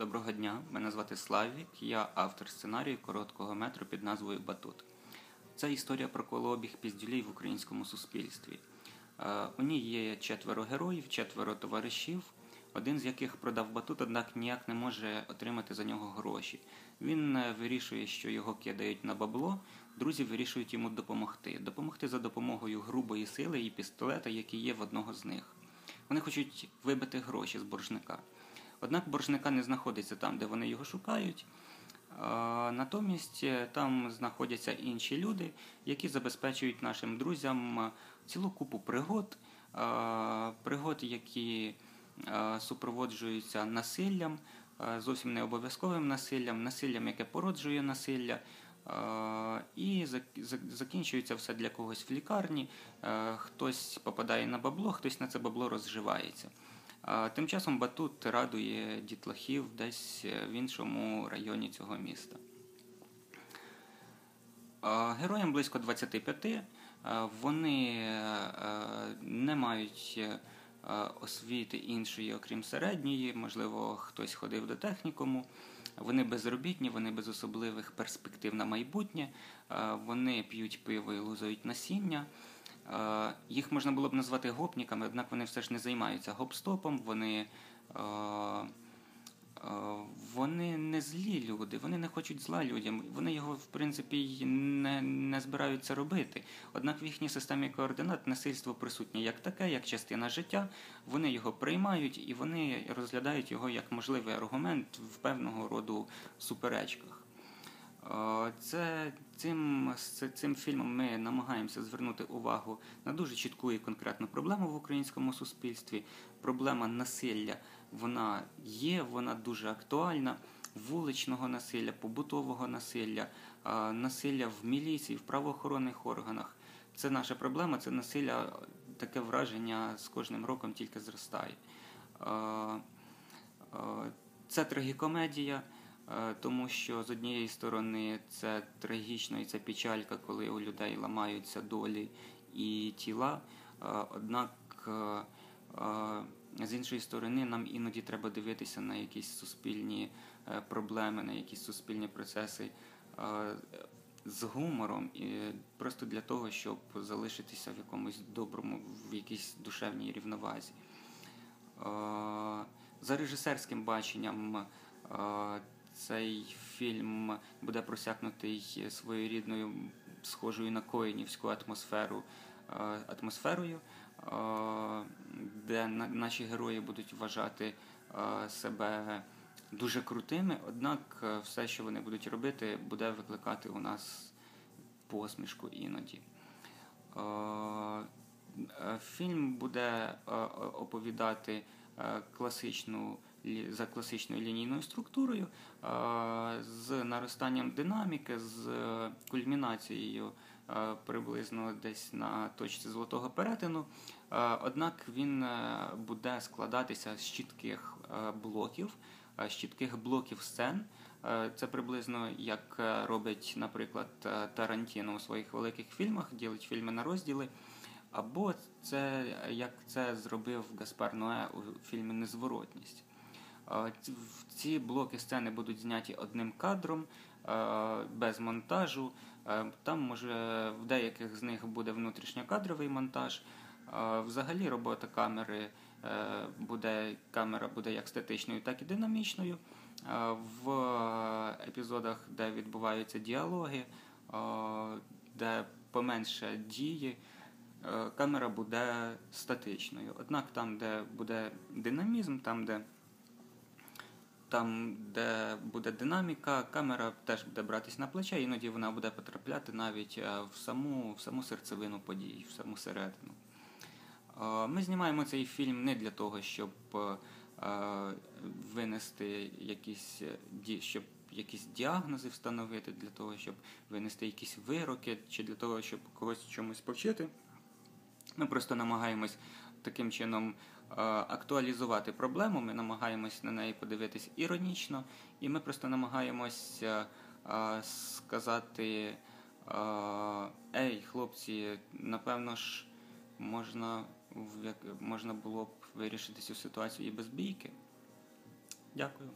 Доброго дня, мене звати Славік, я автор сценарію короткого метру під назвою Батут. Це історія про колообіг піздюлей в українському суспільстві. Е, У ній є четверо героїв, четверо товаришів, один з яких продав батут, однак ніяк не може отримати за нього гроші. Він е, вирішує, що його кидають на бабло, друзі вирішують йому допомогти. Допомогти за допомогою грубої сили і пістолета, який є в одного з них. Вони хочуть вибити гроші з боржника. Однак боржника не знаходиться там, де вони його шукають. Натомість е, там знаходяться інші люди, які забезпечують нашим друзям е, цілу купу пригод, пригод, які супроводжуються насиллям, зовсім не обов'язковим насиллям, насиллям, яке породжує насилля. І зак- зак- закінчується все для когось в лікарні. Хтось попадає на бабло, хтось на це бабло розживається. Тим часом батут радує дітлахів десь е, в іншому районі цього міста. Героям близько 25. е, Вони е, не мають освіти іншої, окрім середньої. Можливо, хтось ходив до технікуму. Вони безробітні, вони без особливих перспектив на майбутнє. Вони п'ють пиво і лузають насіння. Е, Їх можна було б назвати гопніками, однак вони все ж не займаються гоп-стопом, вони, е, е, вони не злі люди, вони не хочуть зла людям, вони його, в принципі, не, не збираються робити. Однак в їхній системі координат насильство присутнє як таке, як частина життя, вони його приймають і вони розглядають його як можливий аргумент в певного роду суперечках. Це цим, цим фільмом ми намагаємося звернути увагу на дуже чітку і конкретну проблему в українському суспільстві. Проблема насилля вона є, вона дуже актуальна. Вуличного насилля, побутового насилля, насилля в міліції, в правоохоронних органах. Це наша проблема, це насилля, таке враження з кожним роком тільки зростає. Це трагікомедія. Е, Тому що з однієї сторони це трагічно і це печалька, коли у людей ламаються долі і тіла. Е, Однак е, з іншої сторони нам іноді треба дивитися на якісь суспільні проблеми, на якісь суспільні процеси з гумором, і просто для того, щоб залишитися в якомусь доброму, в якійсь душевній рівновазі. За режисерським баченням цей фільм буде просякнутий своєрідною, схожою на коїнівську атмосферу, е, атмосферою, е, де наші герої будуть вважати е, себе дуже крутими, однак все, що вони будуть робити, буде викликати у нас посмішку іноді. Фільм буде оповідати класичну за класичною лінійною структурою з наростанням динаміки, з кульмінацією приблизно десь на точці золотого перетину. Однак він е, буде складатися з чітких е, блоків, е, з чітких блоків сцен. Це приблизно як робить, наприклад, Тарантіно у своїх великих фільмах, ділить фільми на розділи. Або це як це зробив Гаспар Ное у фільмі Незворотність. Ці- блоки сцени будуть зняті одним кадром, без монтажу. Там може в деяких з них буде внутрішньокадровий монтаж. Взагалі робота камери е, буде камера буде як статичною, так і динамічною. В епізодах, де відбуваються діалоги, де поменше дії, е, камера буде статичною. Однак там, де буде динамізм, там, де там, де буде динаміка, камера теж буде братись на плече, іноді вона буде потрапляти навіть е, в саму, в саму серцевину подій, в саму середину. Е, Ми знімаємо цей фільм не для того, щоб е, винести якісь щоб якісь діагнози встановити, для того, щоб винести якісь вироки, чи для того, щоб когось чомусь повчити. Ми просто намагаємось таким чином актуалізувати проблему, ми намагаємось на неї подивитись іронічно, і ми просто намагаємось е, е, сказати: е, Ей, хлопці, напевно ж, можна, можна було б вирішити цю ситуацію і без бійки. Дякую.